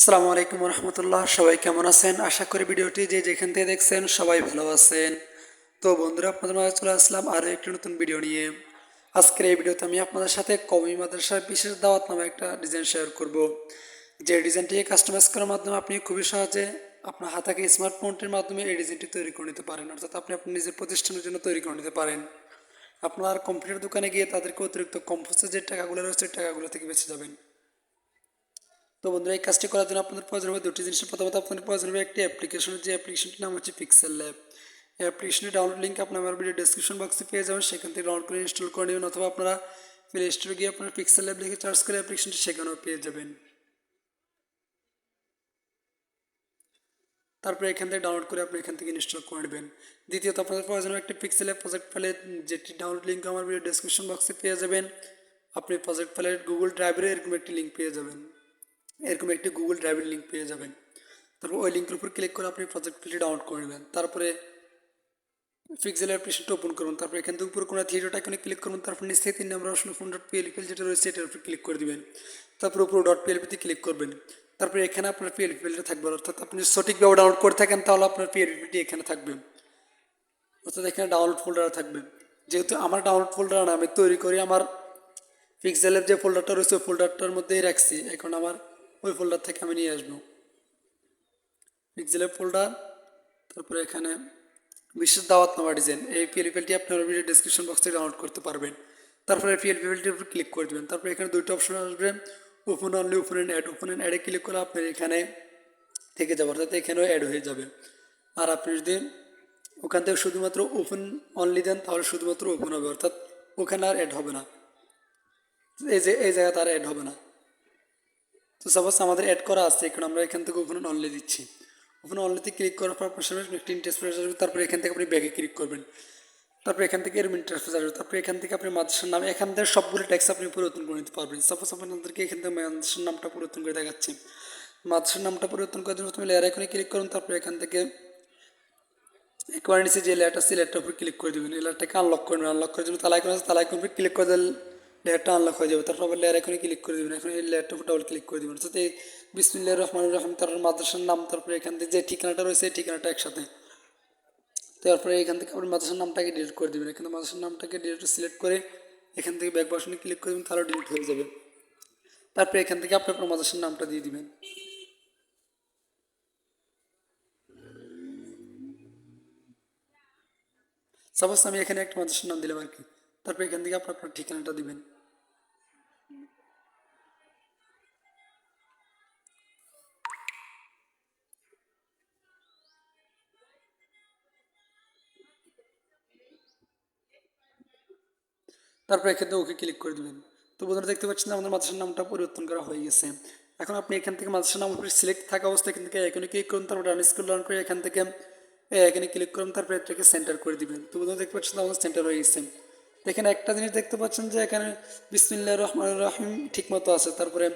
আসসালামু আলাইকুম রহমতুল্লাহ সবাই কেমন আছেন? আশা করি ভিডিওটি যে যেখান থেকে দেখছেন সবাই ভালো আছেন। তো বন্ধুরা, আপনাদের মাঝে চলে আসলাম আরও একটি নতুন ভিডিও নিয়ে। আজকের এই ভিডিওতে আমি আপনাদের সাথে কমি মাদ্রাসার বিশেষ দাওয়াত নামে একটা ডিজাইন শেয়ার করব। যে ডিজাইনটিকে কাস্টমাইজ করার মাধ্যমে আপনি খুবই সহজে আপনার হাতাকে স্মার্টফোনটির মাধ্যমে এই ডিজাইনটি তৈরি করে নিতে পারেন। অর্থাৎ আপনি আপনার নিজের প্রতিষ্ঠানের জন্য তৈরি করে নিতে পারেন। আপনার কম্পিউটার দোকানে গিয়ে তাদেরকে অতিরিক্ত কম্পোসের যে টাকাগুলো রয়েছে টাকাগুলো থেকে বেঁচে যাবেন। তো বন্ধুরা, এই কাজটি করার জন্য আপনাদের প্রয়োজন হবে দুটি জিনিসের। প্রথমত আপনাদের প্রয়োজন হবে একটি অ্যাপ্লিকেশনের যে অ্যাপ্লিকেশনটির নাম হচ্ছে পিক্সেল ল্যাব এই অ্যাপ্লিকেশনের ডাউনলোড লিঙ্ক আপনার আমার ভিডিও ডেসক্রিপশন বক্সে পেয়ে যাবেন। সেখান থেকে ডাউনলোড করে ইনস্টল করে নেবেন, অথবা আপনারা প্লে স্টোরে গিয়ে আপনার পিক্সেল ল্যাব লিখে চার্জ করে অ্যাপ্লিকেশনটি সেখানেও পেয়ে যাবেন। তারপরে এখান থেকে ডাউনলোড করে আপনি এখান থেকে ইনস্টল করে নেবেন। দ্বিতীয়ত, আপনাদের প্রয়োজন একটি পিক্সেল অ্যাপ প্রজেক্ট ফাইলে যেটি ডাউনলোড লিঙ্ক আমার ভিডিও ডেসক্রিপশন বক্সে পেয়ে যাবেন। আপনি প্রজেক্ট ফাইলের গুগল ড্রাইভের এরকম একটি লিঙ্ক পেয়ে যাবেন। এরকম একটি গুগল ড্রাইভের লিঙ্ক পেয়ে যাবেন। তারপর ওই লিঙ্কের উপর ক্লিক করে আপনি প্রজেক্ট ডাউনলোড করে নেবেন। তারপরে পিক্সেল অ্যাপ্লিকেশনটা ওপেন করুন। তারপর এখান থেকে উপর কোনো থিয়েটারটা এখানে ক্লিক করুন। তারপর নিচ তিন number option phone dot PLP যেটা রয়েছে, এটার উপর ক্লিক করে দিবেন। তারপর উপর ডট পিএলপিতে ক্লিক করবেন। তারপর এখানে আপনার পিএলপি ফাইলটা থাকবে। অর্থাৎ আপনি সঠিকভাবে ডাউনলোড করে থাকেন, তাহলে আপনার পিএলপিটি এখানে থাকবে। অর্থাৎ এখানে ডাউনলোড ফোল্ডার থাকবে। যেহেতু আমার ডাউনলোড ফোল্ডার আমি তৈরি করি, আমার পিক্সেলের যে ফোল্ডারটা রয়েছে, ওই ফোল্ডারটার মধ্যেই রাখছি। এখন আমার ওই ফোল্ডার থেকে আমি নিয়ে আসব। পিক্সেলের ফোল্ডার তারপরে এখানে বিশেষ দাওয়াত নামা ডিজাইন এই পিএলপিএলটি আপনি আমার ভিডিও ডিসক্রিপশন বক্স ডাউনলোড করতে পারবেন। তারপরে পিএলপিএলটির উপর ক্লিক করে দেবেন। তারপরে এখানে দুইটা অপশন আসবে open only open and add open and অ্যাডে click করে আপনার এখানে থেকে যাবে, অর্থাৎ এখানেও অ্যাড হয়ে যাবে। আর আপনি যদি ওখান থেকে শুধুমাত্র ওপেন অনলি দেন, তাহলে শুধুমাত্র ওপেন হবে, অর্থাৎ ওখানে আর অ্যাড হবে না। এই যে, এই জায়গাতে আর অ্যাড হবে না। তো সাপোজ আমাদের অ্যাড করা আছে, এখন আমরা এখান থেকে ওপেন অনলি দিচ্ছি। ওপেন অনলিতে ক্লিক করার পর সামনে একটি ইন্টারফেস আসবে, তারপর এখান থেকে আপনি ব্যাগে ক্লিক করবেন। তারপর এখান থেকে এরম ইন্টারফেস আসবে, তারপর এখান থেকে আপনি মাদ্রাসার নাম, এখান থেকে সবগুলো ট্যাক্স আপনি পরিবর্তন করে নিতে পারবেন। সাপোজ আপনাদেরকে এখান থেকে মাদ্রাসার নামটা পরিবর্তন করে দেখাচ্ছি। মাদ্রাসার নামটা পরিবর্তন করার জন্য তুমি লেয়ার এখানে ক্লিক করুন, তারপর এখান থেকে একবার নিচে যে লেয়ারটা আছে লেয়ারটার উপর ক্লিক করে দেবেন। এই লেয়ারটাকে আনলক করবেন আনলক করার জন্য করে তালাই করে ক্লিক করে দিলে লেয়ারটা আনলক হয়ে যাবে। তারপর আবার লেয়ার এখানে ক্লিক করে দেবেন। এখন এই লেয়ারটার উপর ডাবল ক্লিক করে দেবেন। অর্থাৎ এই বিসমিল্লাহ রহমান রহমান তারপর মাদ্রাসার নাম, তারপরে এখান থেকে যে ঠিকানাটা রয়েছে, এই ঠিকানাটা একসাথে। তারপরে এখান থেকে আপনি মাদ্রাসার নামটাকে ডিলিট করে দেবেন। এখানে মাদ্রাসার নামটাকে ডিলিট সিলেক্ট করে এখান থেকে ব্যাক বাসনে ক্লিক করে দেবেন, তাহলে ডিলিট হয়ে যাবে। তারপরে এখান থেকে আপনি আপনার মাদ্রাসার নামটা দিয়ে দিবেন। সাপোজ আমি এখানে একটা মাদ্রাসার নাম দিলাম আর কি। তারপর এখান থেকে আপনার আপনার ঠিকানাটা দিবেন। তারপর এখানে ওকে ক্লিক করে দিবেন। তো বন্ধুরা দেখতে পাচ্ছেন আমাদের মাদ্রাসার নামটা পরিবর্তন করা হয়ে গেছে। এখন আপনি এখান থেকে মাদ্রাসার নাম উপরে সিলেক্ট থাকা অবস্থায় এখান থেকে এখানে ক্লিক করুন, তারপর ডান স্কুল রান করে এখান থেকে এখানে ক্লিক করুন, তারপর এটাকে সেন্টার করে দিবেন। তো বন্ধুরা দেখতে পাচ্ছেন আমাদের সেন্টার হয়ে গেছে। এখানে একটা জিনিস দেখতে পাচ্ছেন যে এখানে বিসমিল্লা রহমান রহিম ঠিকমতো আছে। তারপরে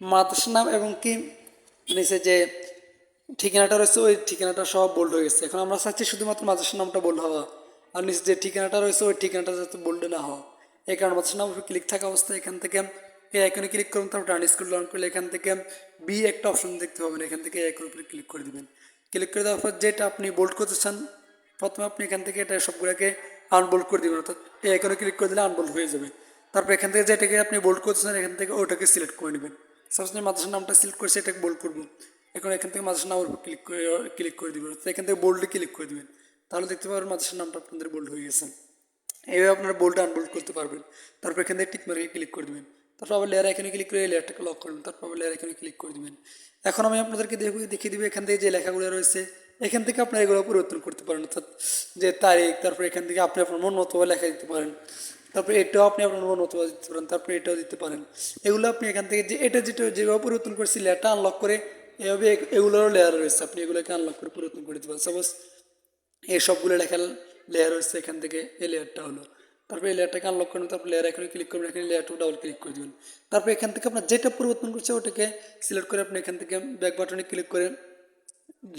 মাদ্রাসার নাম এবং কি নিচে যে ঠিকানাটা রয়েছে, ওই ঠিকানাটা সব বোল্ড হয়ে গেছে। এখন আমরা চাচ্ছি শুধুমাত্র মাদ্রাসার নামটা বোল্ড হওয়া আর নিচে যে ঠিকানাটা রয়েছে, ওই ঠিকানাটা যাতে বোল্ডে না হওয়া। এই কারণে মাদ্রাসার নাম ক্লিক থাকা অবস্থায় এখান থেকে এই আইকনে ক্লিক করুন, তারপর রান স্কুল লন করলে এখান থেকে বি একটা অপশন দেখতে পাবেন। এখান থেকে একের উপরে ক্লিক করে দিবেন। ক্লিক করে দেওয়ার পর যেটা আপনি বোল্ড করতে চান, প্রথমে আপনি এখান থেকে এটা সবগুলোকে আনবোল্ড করে দিবেন, অর্থাৎ আইকনে ক্লিক করে দিলে আনবোল্ড হয়ে যাবে। তারপর এখান থেকে যেটাকে আপনি বোল্ড করতেছেন, এখান থেকে ওটাকে সিলেক্ট করে নেবেন। সাপোজ আমি মাদ্রাসার নামটা সিলেক্ট করে সেটাকে বোল্ড করব। এখন এখান থেকে মাদ্রাসার নামের উপর ক্লিক করে ক্লিক করে দিবেন। অর্থাৎ এখান থেকে বোল্ডে ক্লিক করে দিবেন। তাহলে দেখতে পারবেন মাদ্রাসার নামটা আপনাদের বোল্ড হয়ে গেছে। এইভাবে আপনারা বোল্ড আনবোল্ড করতে পারবেন। তারপর এখান থেকে টিক মার্কে ক্লিক করে দেবেন। তারপর আবার লেয়ার এখানে ক্লিক করে লেয়ারটাকে লক করবেন। তারপর আবার লেয়ার এখানে ক্লিক করে দেবেন। এখন আমি আপনাদেরকে দেখব দেখিয়ে দিব এখান থেকে যে লেখাগুলো রয়েছে এখান থেকে আপনারা এগুলো পরিবর্তন করতে পারেন, অর্থাৎ যে তারিখ, তারপর এখান থেকে আপনি আপনার মন মতো লেখা দিতে পারেন, তারপরে এটাও আপনি আপনার মন মতো দিতে পারেন, তারপরে এটাও দিতে পারেন। এগুলো আপনি এখান থেকে যে, এটা যেটা, যেভাবে পরিবর্তন করছি, লেয়ারটা আনলক করে এভাবে এগুলোরও লেয়ার রয়েছে, আপনি এগুলোকে আনলক করে পরিবর্তন করে দিতে পারেন। সাপোজ এই সবগুলো লেখার লেয়ার রয়েছে এখান থেকে এই লেয়ারটা হলো। তারপর এই লেয়ারটাকে আনলক করবেন তারপর লেয়ার এখানে ক্লিক করবেন, এখানে লেয়ারটাও ডাবল ক্লিক করে দেবেন। তারপর এখান থেকে আপনার যেটা পরিবর্তন করছে, ওটাকে সিলেক্ট করে আপনি এখান থেকে ব্যাক বাটনে ক্লিক করে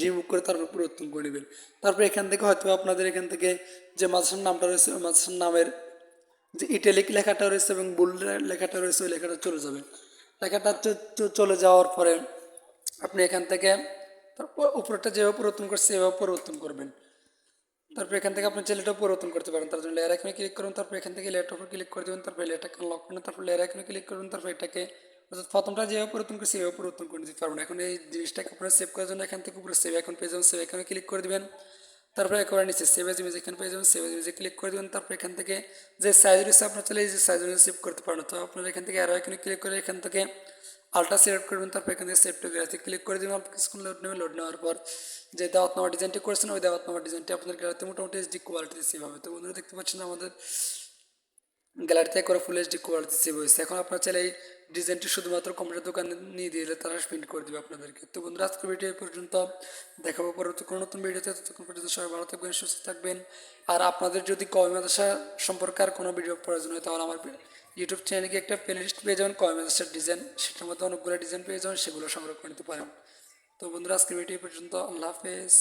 রিমুভ করে তারপর পরিবর্তন করে নেবেন। তারপর এখান থেকে হয়তো আপনাদের এখান থেকে যে মাদ্রাসার নামটা রয়েছে, ওই মাদ্রাসার নামের যে ইটালিক লেখাটা রয়েছে এবং বোল্ড লেখাটা রয়েছে, ওই লেখাটা চলে যাবে লেখাটা চলে যাওয়ার পরে আপনি এখান থেকে তারপর উপরটা যেভাবে পরিবর্তন করছে, সেভাবে পরিবর্তন করবেন। তারপর এখান থেকে আপনি ছেলেটা পরিবর্তন করতে পারেন। তার জন্য লেয়ার এখানে ক্লিক করুন, তারপর এখান থেকে লেয়ারটার উপর ক্লিক করে দেবেন, তারপর লেয়ারটাকে লক করুন, তারপর লেয়ার এখানে ক্লিক করুন, তারপর এটাকে প্রথমটা যেভাবে পরিবর্তন করছে সেভাবে পরিবর্তন করে দিতে পারবেন এখন এই জিনিসটাকে আপনারা সেভ করার জন্য এখান থেকে উপরে সেভ এখন পেয়ে যাবেন। সেভ এখানে ক্লিক করে দেবেন। তারপরে একেবারে নিচে সেভ এজ ইমেজ এখানে পেয়ে যাবেন। সেভ এজ ইমেজে ক্লিক করে দেবেন। তারপর এখান থেকে যে সাইজ রয়েছে, আপনার চলে যে সাইজ অনুযায়ী সেভ করতে পারেন। তো আপনারা এখান থেকে আরও এখানে ক্লিক করে এখান থেকে আলট্রা সিলেক্ট করবেন তারপর এখান থেকে সেভ গ্যালারিতে ক্লিক করে দেবেন। আপনি কিছুক্ষণ লোড নেবেন। লোড নেওয়ার পর যে দাওয়াত নামা ডিজাইনটি করেছেন, ওই দাওয়াত নামা ডিজাইনটি আপনার গ্যালারিতে মোটামুটি এইচডি কোয়ালিটি সেভ হবে। তো বন্ধুরা দেখতে পাচ্ছেন আমাদের গ্যালারিতে করে ফুল এইচডি কোয়ালিটি সেভ হয়েছে। এখন আপনার চাইলে এই ডিজাইনটি শুধুমাত্র কম্পিউটার দোকানে নিয়ে দিলে তারা প্রিন্ট করে দেবে আপনাদেরকে। তো বন্ধুরা, আজকের ভিডিও পর্যন্ত। দেখাবো পরবর্তী কোনো নতুন ভিডিওতে ততক্ষণ পর্যন্ত সবাই ভালো থাকবেন, সুস্থ থাকবেন। আর আপনাদের যদি কয় মাদ্রাসা সম্পর্কে আর কোনো ভিডিও প্রয়োজন হয়, তাহলে আমার ইউটিউব চ্যানেলে গিয়ে একটা প্লে লিস্ট পেয়ে যাবেন কয় মাদ্রাসার ডিজাইন সেটার মধ্যে অনেকগুলো ডিজাইন পেয়ে যাবেন, সেগুলো সংগ্রহ করে নিতে পারেন। তো বন্ধুরা, আজকের ভিডিও পর্যন্ত। আল্লাহ হাফেজ।